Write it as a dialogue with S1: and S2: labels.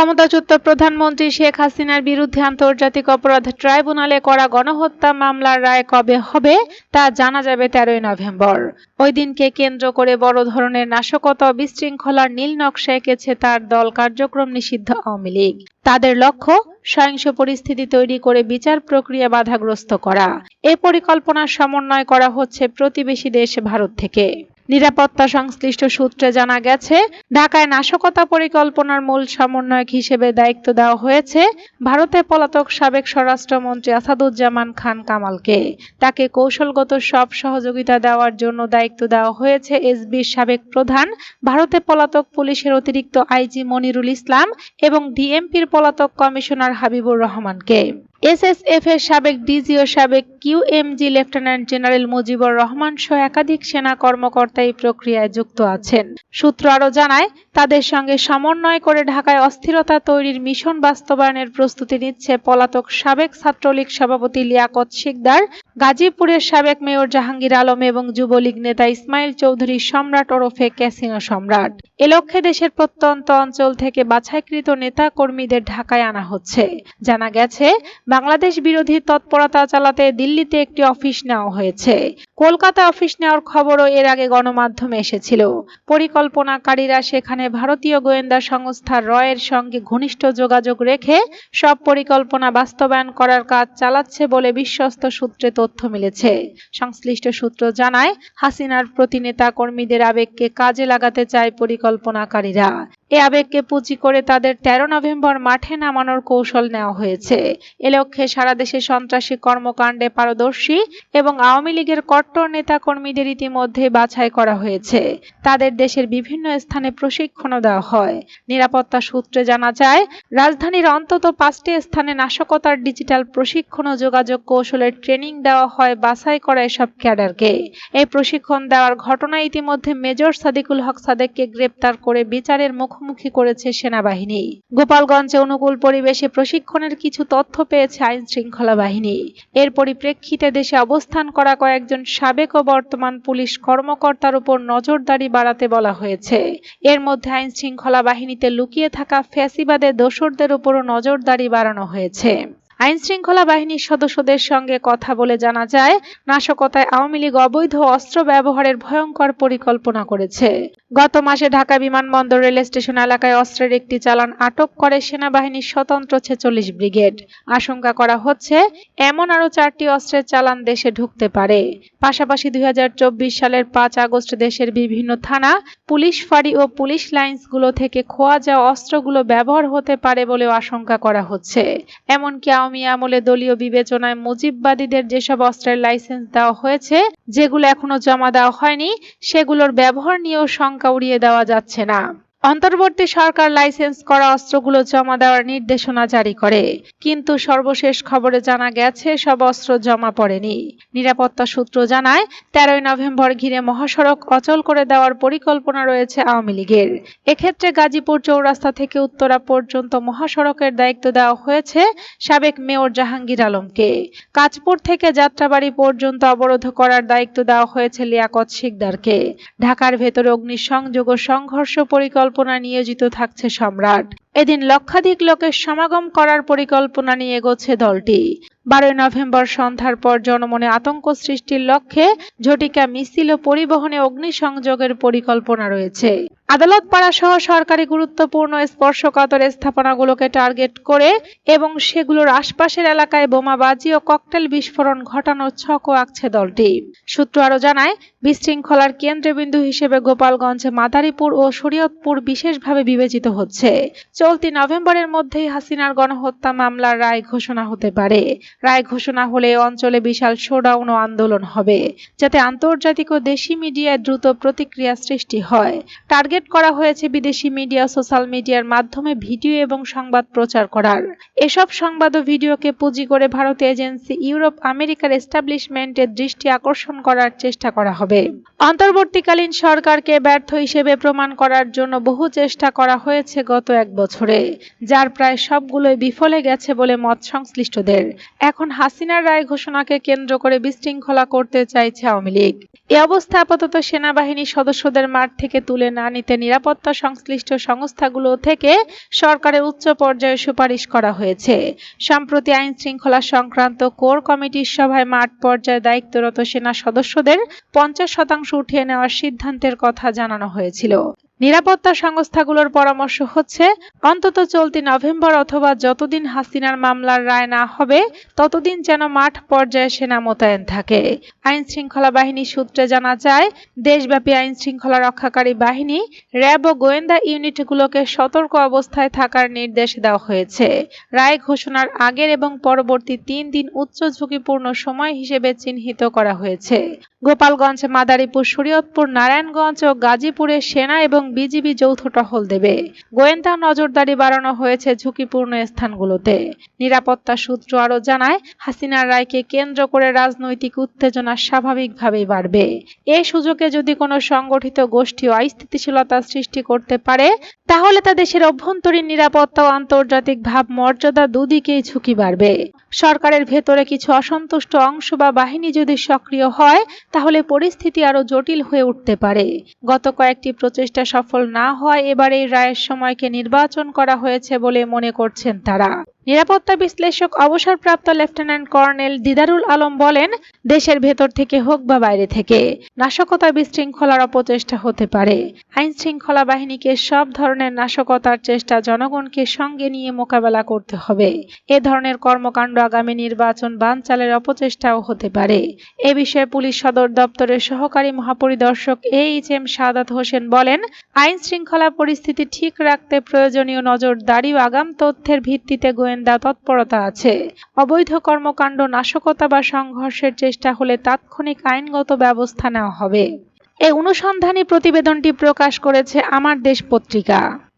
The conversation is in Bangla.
S1: ক্ষমতাচ্যুত প্রধানমন্ত্রী শেখ হাসিনার বিরুদ্ধে আন্তর্জাতিক অপরাধ ট্রাইব্যুনালে করা গণহত্যা মামলার রায় কবে হবে তা জানা যাবে তেরোই নভেম্বর। ওই দিনকে কেন্দ্র করে বড় ধরনের নাশকতা বিশৃঙ্খলার নীল নকশা এঁকেছে তার দল কার্যক্রম নিষিদ্ধ আওয়ামী লীগ। তাদের লক্ষ্য, সহিংস পরিস্থিতি তৈরি করে বিচার প্রক্রিয়া বাধাগ্রস্ত করা। এ পরিকল্পনার সমন্বয় করা হচ্ছে প্রতিবেশী দেশ ভারত থেকে। নিরাপত্তা সংশ্লিষ্ট সূত্রে জানা গেছে, ঢাকায় নাশকতা পরিকল্পনার মূল সমন্বয়ক হিসেবে দায়িত্ব দেওয়া হয়েছে ভারতে পলাতক সাবেক স্বরাষ্ট্রমন্ত্রী আসাদুজ্জামান খান কামালকে। তাকে কৌশলগত সব সহযোগিতা দেওয়ার জন্য দায়িত্ব দেওয়া হয়েছে এসবির সাবেক প্রধান, ভারতে পলাতক পুলিশের অতিরিক্ত আইজি মনিরুল ইসলাম এবং ডিএমপির পলাতক কমিশনার হাবিবুর রহমানকে। এসএসএফ এর সাবেক ডিজি ও সাবেক QMG lieutenant general Mujibur Rahman সহ একাধিক সেনা কর্মকর্তা এই প্রক্রিয়ায় যুক্ত আছেন। সূত্র আরও জানায়, তাদের সঙ্গে সমন্বয় করে ঢাকায় অস্থিরতা তৈরির মিশন বাস্তবায়নের প্রস্তুতি নিচ্ছে পলাতক সাবেক ছাত্রলীগ সভাপতি লিয়াকত শিকদার, গাজীপুরের সাবেক মেয়র জাহাঙ্গীর আলম এবং যুবলীগ নেতা ইসমাইল চৌধুরী সম্রাট ওরফে ক্যাসিনো সম্রাট। এ লক্ষ্যে দেশের প্রত্যন্ত অঞ্চল থেকে বাছাইকৃত নেতা কর্মীদের ঢাকায় আনা হচ্ছে। জানা গেছে বাংলাদেশ বিরোধী তৎপরতা চালাতে দিল্লিতে একটি অফিস নেওয়া হয়েছে। কলকাতা অফিস নেওয়ার খবরও এর আগে গণমাধ্যমে এসেছিল। পরিকল্পনাকারীরা সেখানে ভারতীয় গোয়েন্দা সংস্থা রয়ের সঙ্গে ঘনিষ্ঠ যোগাযোগ রেখে সব পরিকল্পনা বাস্তবায়ন করার কাজ চালাচ্ছে বলে বিশ্বস্ত সূত্রে তথ্য মিলেছে। সংশ্লিষ্ট সূত্র জানায়, হাসিনার প্রতি নেতা কর্মীদের আবেগকে কাজে লাগাতে চায় পরিকল্পনাকারীরা। এ আবেগকে পুঁজি করে তাদের তেরো নভেম্বর মাঠে নামানোর কৌশল নেওয়া হয়েছে। এ লক্ষ্যে সারা দেশে সন্ত্রাসী কর্মকাণ্ডে পারদর্শী এবং আওয়ামী লীগের কট্টর নেতা কর্মীদের ইতিমধ্যে বাছাই করা হয়েছে। তাদের দেশের বিভিন্ন স্থানে প্রশিক্ষণও দেওয়া হয়। নিরাপত্তা সূত্রে জানা যায়, রাজধানীর অন্তত পাঁচটি স্থানে নাশকতার ডিজিটাল প্রশিক্ষণ ও যোগাযোগ কৌশলের ট্রেনিং দেওয়া হয় বাছাই করা এসব ক্যাডারকে। এই প্রশিক্ষণ দেওয়ার ঘটনা ইতিমধ্যে মেজর সাদিকুল হক সাদেককে গ্রেপ্তার করে বিচারের মুখোমুখি করেছে সেনাবাহিনী। গোপালগঞ্জে অনুকূল পরিবেশে প্রশিক্ষণের কিছু তথ্য পেয়েছে আইন শৃঙ্খলা বাহিনী। এর পরিপ্রেক্ষিতে দেশে অবস্থান করা কয়েকজন সাবেক ও বর্তমান পুলিশ কর্মকর্তার উপর নজরদারি বাড়াতে বলা হয়েছে। এর মধ্যে আইন শৃঙ্খলা বাহিনীতে লুকিয়ে থাকা ফ্যাসিবাদের দোসরদের উপরও নজরদারি বাড়ানো হয়েছে। আইন শৃঙ্খলা বাহিনীর সদস্যদের সঙ্গে কথা বলে জানা যায়, নাশকতায় আওয়ামী লীগ অবৈধ অস্ত্র ব্যবহারের ভয়ঙ্কর পরিকল্পনা করেছে। গত মাসে ঢাকা বিমানবন্দর রেল স্টেশন এলাকায় অস্ত্রের একটি চালান আটক করে সেনাবাহিনীর স্বতন্ত্র ছেচল্লিশ ব্রিগেড। আশঙ্কা করা হচ্ছে, এমন আরও চারটি অস্ত্রের চালান দেশে ঢুকতে পারে। পাশাপাশি দুই হাজার চব্বিশ সালের পাঁচ আগস্ট দেশের বিভিন্ন থানা, পুলিশ ফাঁড়ি ও পুলিশ লাইন্সগুলো থেকে খোয়া যাওয়া অস্ত্রগুলো ব্যবহার হতে পারে বলেও আশঙ্কা করা হচ্ছে। এমনকি আওয়ামী আমলে দলীয় বিবেচনায় মুজিববাদীদের যেসব অস্ত্রের লাইসেন্স দেওয়া হয়েছে, যেগুলো এখনও জমা দেওয়া হয়নি, সেগুলোর ব্যবহার নিয়েও শঙ্কা উড়িয়ে দেওয়া যাচ্ছে না। অন্তর্বর্তী সরকার লাইসেন্স করা অস্ত্রগুলো জমা দেওয়ার নির্দেশনা জারি করে, কিন্তু সর্বশেষ খবরে জানা গেছে সব অস্ত্র জমা পড়েনি। নিরাপত্তা সূত্র জানায়, তেরোই নভেম্বর ঘিরে মহাসড়ক অচল করে দেওয়ার পরিকল্পনা রয়েছে আওয়ামী লীগের। এক্ষেত্রে গাজীপুর চৌরাস্তা থেকে উত্তরা পর্যন্ত মহাসড়কের দায়িত্ব দেওয়া হয়েছে সাবেক মেয়র জাহাঙ্গীর আলমকে। কাজপুর থেকে যাত্রাবাড়ি পর্যন্ত অবরোধ করার দায়িত্ব দেওয়া হয়েছে লিয়াকত শিকদারকে। ঢাকার ভেতরে অগ্নিসংযোগ ও সংঘর্ষ পরিকল্পনা পরিকল্পনা নিয়োজিত থাকছে সম্রাট। এদিন লক্ষাধিক লোকের সমাগম করার পরিকল্পনা নিয়ে এগোচ্ছে দলটি। বারোই নভেম্বর সন্ধ্যার পর জনমনে আতঙ্ক সৃষ্টির লক্ষ্যে ঝটিকা মিছিল ও পরিবহনে অগ্নিসংযোগের পরিকল্পনা রয়েছে। আদালত পাড়া সহ সরকারি গুরুত্বপূর্ণ স্পর্শকাতর স্থাপনাগুলোকে টার্গেট করে এবং সেগুলোর আশপাশের এলাকায় বোমাবাজি ও ককটেল বিস্ফোরণ ঘটানোর ছকও আঁকছে দলটি। সূত্র আরও জানায়, বিশৃঙ্খলার কেন্দ্রবিন্দু হিসেবে গোপালগঞ্জ, মাদারীপুর ও শরীয়তপুর বিশেষভাবে বিবেচিত হচ্ছে। চলতি নভেম্বরের মধ্যেই হাসিনার গণহত্যা মামলার রায় ঘোষণা হতে পারে। রায় ঘোষণা হলে অঞ্চলে বিশাল শোডাউন ও আন্দোলন হবে, যাতে আন্তর্জাতিক ও দেশি মিডিয়ায় দ্রুত প্রতিক্রিয়া সৃষ্টি হয়। টার্গেট করা হয়েছে বিদেশি মিডিয়া, সোশ্যাল মিডিয়ার মাধ্যমে ভিডিও এবং সংবাদ প্রচার করার। এসব সংবাদ ও ভিডিওকে পুঁজি করে ভারতীয় এজেন্সি ইউরোপ আমেরিকার এস্টাবলিশমেন্টের দৃষ্টি আকর্ষণ করার চেষ্টা করা হবে। অন্তর্বর্তীকালীন সরকারকে ব্যর্থ হিসেবে প্রমাণ করার জন্য বহু চেষ্টা করা হয়েছে গত এক বছর। বছরে, যার প্রায় সবগুলোই বিফলে গেছে বলে মত সংশ্লিষ্টদের এখন হাসিনার রায় ঘোষণাকে কেন্দ্র করে বিশৃঙ্খলা করতে চাইছে আওয়ামী লীগ। এ অবস্থা আপাতত সেনাবাহিনীর সদস্যদের মাঠ থেকে তুলে না নিতে নিরাপত্তা সংশ্লিষ্ট সংস্থাগুলো থেকে সরকারের উচ্চ পর্যায়ে সুপারিশ করা হয়েছে। সম্প্রতি আইন শৃঙ্খলা সংক্রান্ত কোর কমিটির সভায় মাঠ পর্যায়ে দায়িত্বরত সেনা সদস্যদের পঞ্চাশ শতাংশ উঠিয়ে নেওয়ার সিদ্ধান্তের কথা জানানো হয়েছিল। নিরাপত্তা সংস্থাগুলোর পরামর্শ হচ্ছে, অন্তত চলতি নভেম্বর অথবা যতদিন হাসিনার মামলার রায় না হবে, ততদিন যেন মাঠ পর্যায়ে সেনা মোতায়েন থাকে। আইন শৃঙ্খলা বাহিনী সূত্রে জানা যায়, দেশব্যাপী আইন শৃঙ্খলা রক্ষাকারী বাহিনী, র্যাব ও গোয়েন্দা ইউনিটগুলোকে সতর্ক অবস্থায় থাকার নির্দেশ দেওয়া হয়েছে। রায় ঘোষণার আগের এবং পরবর্তী তিন দিন উচ্চ ঝুঁকিপূর্ণ সময় হিসেবে চিহ্নিত করা হয়েছে। গোপালগঞ্জ, মাদারীপুর, শরীয়তপুর, নারায়ণগঞ্জ ও গাজীপুরে সেনা এবং বিজিবি যৌথ টহল দেবে। গোয়েন্দা নজরদারি বাড়ানো হয়েছে ঝুঁকিপূর্ণ স্থানগুলোতে। নিরাপত্তা সূত্র আরও জানায়, হাসিনা রায়কে কেন্দ্র করে রাজনৈতিক উত্তেজনা স্বাভাবিকভাবেই বাড়বে। এ সুযোগে যদি কোনো সংগঠিত গোষ্ঠী অস্থিতিশীলতা সৃষ্টি করতে পারে তাহলে তা দেশের অভ্যন্তরীণ নিরাপত্তা ও আন্তর্জাতিক ভাব মর্যাদা দুদিকেই ঝুঁকি বাড়বে। সরকারের ভেতরে কিছু অসন্তুষ্ট অংশ বা বাহিনী যদি সক্রিয় হয়, তাহলে পরিস্থিতি আরও জটিল হয়ে উঠতে পারে। গত কয়েকটি প্রচেষ্টা সফল না হয় এবার এই রায়ের সময়কে নির্বাচন করা হয়েছে বলে মনে করছেন তারা। নিরাপত্তা বিশ্লেষক অবসরপ্রাপ্ত লেফটেন্যান্ট কর্নেল দিদারুল আলম বলেন, দেশের ভেতর থেকে হোক বা বাইরে থেকে, নাশকতা বিশৃঙ্খলার অপচেষ্টা হতে পারে। আইন শৃঙ্খলা বাহিনীকে সব ধরনের নাশকতার চেষ্টা জনগণকে সঙ্গে নিয়ে মোকাবেলা করতে হবে। এ ধরনের কর্মকাণ্ড আগামী নির্বাচন বানচালের অপচেষ্টাও হতে পারে। এ বিষয়ে পুলিশ সদর দপ্তরের সহকারী মহাপরিদর্শক এইচ এম সাদাত হোসেন বলেন, আইন শৃঙ্খলা পরিস্থিতি ঠিক রাখতে প্রয়োজনীয় নজরদারি আগাম তথ্যের ভিত্তিতে গোয়েন্দা তৎপরতা আছে। অবৈধ কর্মকাণ্ড, নাশকতা বা সংঘর্ষের চেষ্টা হলে তাৎক্ষণিক আইনগত ব্যবস্থা নেওয়া হবে। এই অনুসন্ধানী প্রতিবেদনটি প্রকাশ করেছে আমার দেশ পত্রিকা।